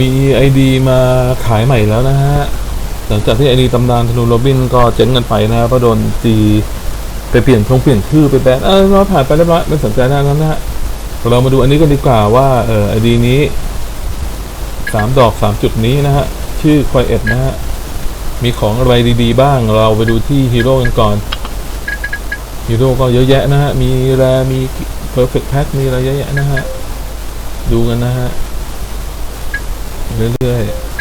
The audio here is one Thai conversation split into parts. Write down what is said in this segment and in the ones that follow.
มีไอดีมาขายใหม่แล้วนะฮะ หลังจากที่ไอดีตำนานธนูโรบินก็เจ๊งกันไปนะเพราะโดนตีไปเปลี่ยนคงเปลี่ยนชื่อไปแบนเออเราผ่านไปเรียบร้อยไม่สนใจด้านนั้นนะฮะเรามาดูอันนี้กันดีกว่าว่าเออไอดีนี้สามดอกสามจุดนี้นะฮะ ชื่อควายเอ็ดนะฮะ มีของอะไรดีๆ บ้างเราไปดูที่ฮีโร่กันก่อนฮีโร่ก็เยอะแยะนะฮะ มีแรมีเพอร์เฟกต์แพ็คมีอะไรเยอะแยะนะฮะ ดูกันนะฮะ เรื่อยๆ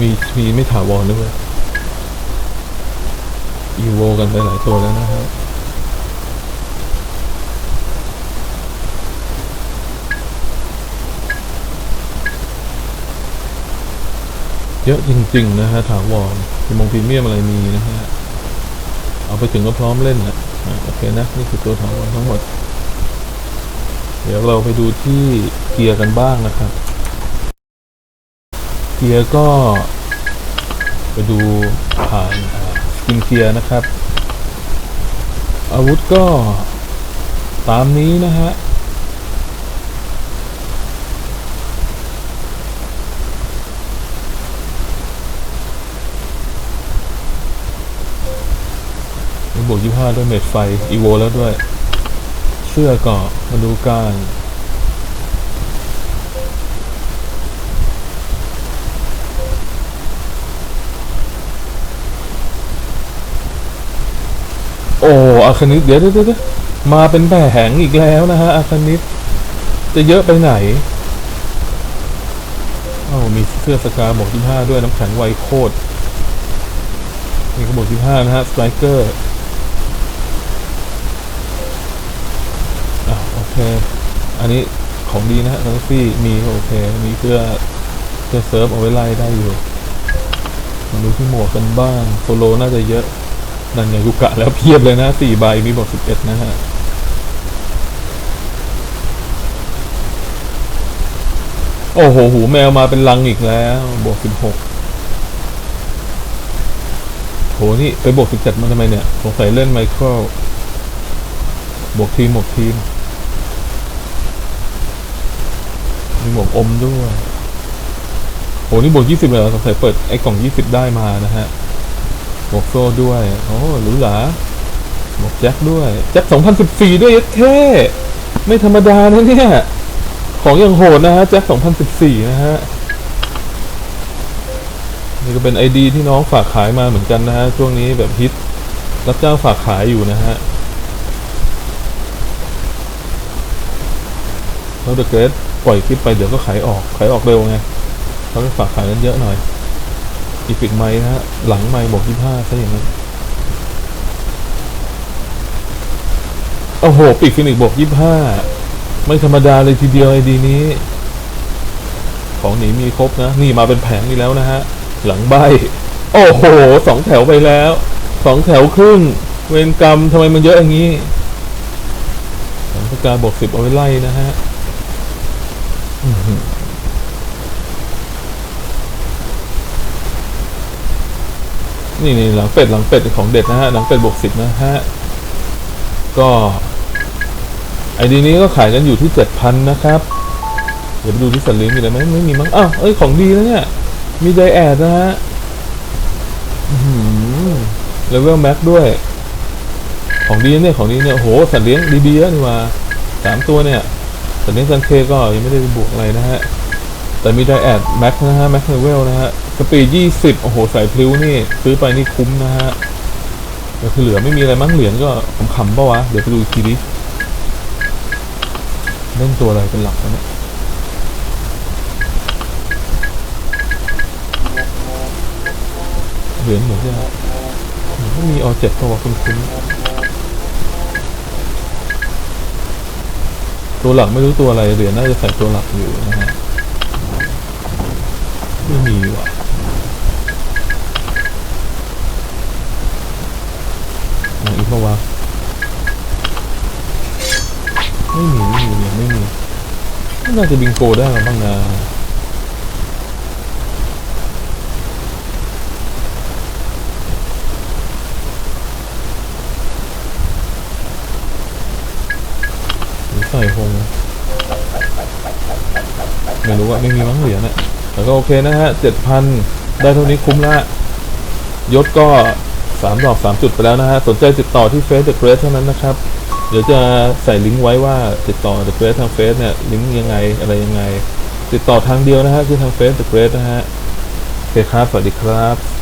มีมีไม่ถาวรด้วยอีโวกันไปหลายตัวแล้วนะฮะเยอะจริง ๆ นะฮะถาวรพิมงพีเมียมอะไรมีนะฮะ เอาไปถึงก็พร้อมเล่นนะโอเคนะ นี่คือตัวถาวรทั้งหมด เดี๋ยวเราไปดูที่เกียร์กันบ้างนะครับ เกียร์ก็ไปดูผ่านสกินเกียร์นะครับ อาวุธก็ตามนี้นะฮะบวกยี่ห้าด้วยเม็ดไฟ อีโวแล้วด้วย เสื้อก็มาดูการ อ้อาคานิตเดี๋ยวเดี๋ยวเดี๋ยวมาเป็นแผงอีกแล้วนะฮะอาคานิตจะเยอะไปไหนเอ้ามีเสื้อสกาบอกที่ห้าด้วยน้ำแข็งไวโคตรนี่ก็บอกที่ห้านะฮะสไตรเกอร์อะโอเค อันนี้ของดีนะฮะซันฟี่มีโอเค มีเสื้อเสื้อเซิร์ฟเอาไว้ไล่ได้อยู่มาดูที่หมวกกันบ้างโซโลน่าจะเยอะ นั่นไงกูกะแล้วเพียบเลยนะสี่ใบมีบอกสิบเอ็ดนะฮะโอ้โห หูแมวมาเป็นลังอีกแล้วบวกสิบหกโห นี่ ไปบวกสิบเจ็ดมาทำไมเนี่ย สงสัยเล่นไมเคิลบวกทีมบวกทีม มีบวกอมด้วย โห นี่บวกยี่สิบเลยสงสัยเปิดไอ้กล่องยี่สิบได้มานะฮะ หมวกโซ่ด้วยโอ้หรูหราหมวกแจ็คด้วย แจ็ค2014 ด้วยยัดเท่ไม่ธรรมดานะเนี่ย ของอย่างโหดนะฮะ แจ็ค2014 นะฮะ นี่ก็เป็นไอดีที่น้องฝากขายมาเหมือนกันนะฮะ ช่วงนี้แบบฮิต รับจ้างฝากขายอยู่นะฮะแล้วเดอะเกรดปล่อยคลิปไปเดี๋ยวก็ขายออก ขายออกเร็วไงเขาไปฝากขายกันเยอะหน่อย อีพิกไม้นะฮะ หลังไม้บอกยี่ห้าซะอย่างนั้นโอ้โหปีกฟินิกบอกยี่ห้าไม่ธรรมดาเลยทีเดียวไอดีนี้ ของหนีมีครบนะ นี่มาเป็นแผงนี่แล้วนะฮะ หลังใบ โอ้โหสองแถวไปแล้วสองแถวครึ่ง เวรกรรมทำไมมันเยอะอย่างนี้สองกาบอกสิบเอาไว้ไล่นะฮะอื้อหือ นี่นี่หลังเป็ดหลังเป็ดของเด็ดนะฮะหลังเป็ดบวกสิบนะฮะก็ไอดีนี้ก็ขายกันอยู่ที่เจ็ดพันนะครับ เดี๋ยวไปดูที่สันลิงมีอะไรไหมไม่มีมั้งอ้าวเอ้ยของดีแล้วเนี่ย มีไดแอดนะฮะเลเวลแม็กด้วย ของดีเนี่ยของดีเนี่ยโหสัตว์เลี้ยงดีๆแล้วนี่มาสามตัวเนี่ยสัตว์เลี้ยงซันเคก็ยังไม่ได้บวกอะไรนะฮะ แต่มีไดแอดแม็กนะฮะแม็กเลเวลนะฮะสปีดยี่สิบโอ้โห ใส่พลิ้วนี่ ซื้อไปนี่คุ้มนะฮะแต่คือเหลือไม่มีอะไรมั้งเหรียญก็ขำๆปะวะ เดี๋ยวไปดูอีกทีดิเล่นตัวอะไรเป็นหลักวะเนี่ยเหรียญเหมือนจะเหมือนมีออเจ็ดตัวคุ้นๆตัวหลักไม่รู้ตัวอะไรเหรียญน่าจะใส่ตัวหลักอยู่นะฮะ ไม่มีว่ะไหนอีกปะวะไม่มีไม่มียังไม่มีน่าจะบิงโกได้มาบ้างนะใส่คงไม่รู้ว่าไม่มีมั้งเหรียญอะ แต่ก็โอเคนะฮะเจ็ดพันได้เท่านี้คุ้มละยศก็สามดอกสามจุดไปแล้วนะฮะ สนใจติดต่อที่เฟซเดอะเกรสเท่านั้นนะครับ เดี๋ยวจะใส่ลิงก์ไว้ว่าติดต่อ The Great ทางเฟซเนี่ยลิงก์ยังไงอะไรยังไง ติดต่อทางเดียวนะฮะคือทางเฟซ The Great นะฮะโอเคครับสวัสดีครับ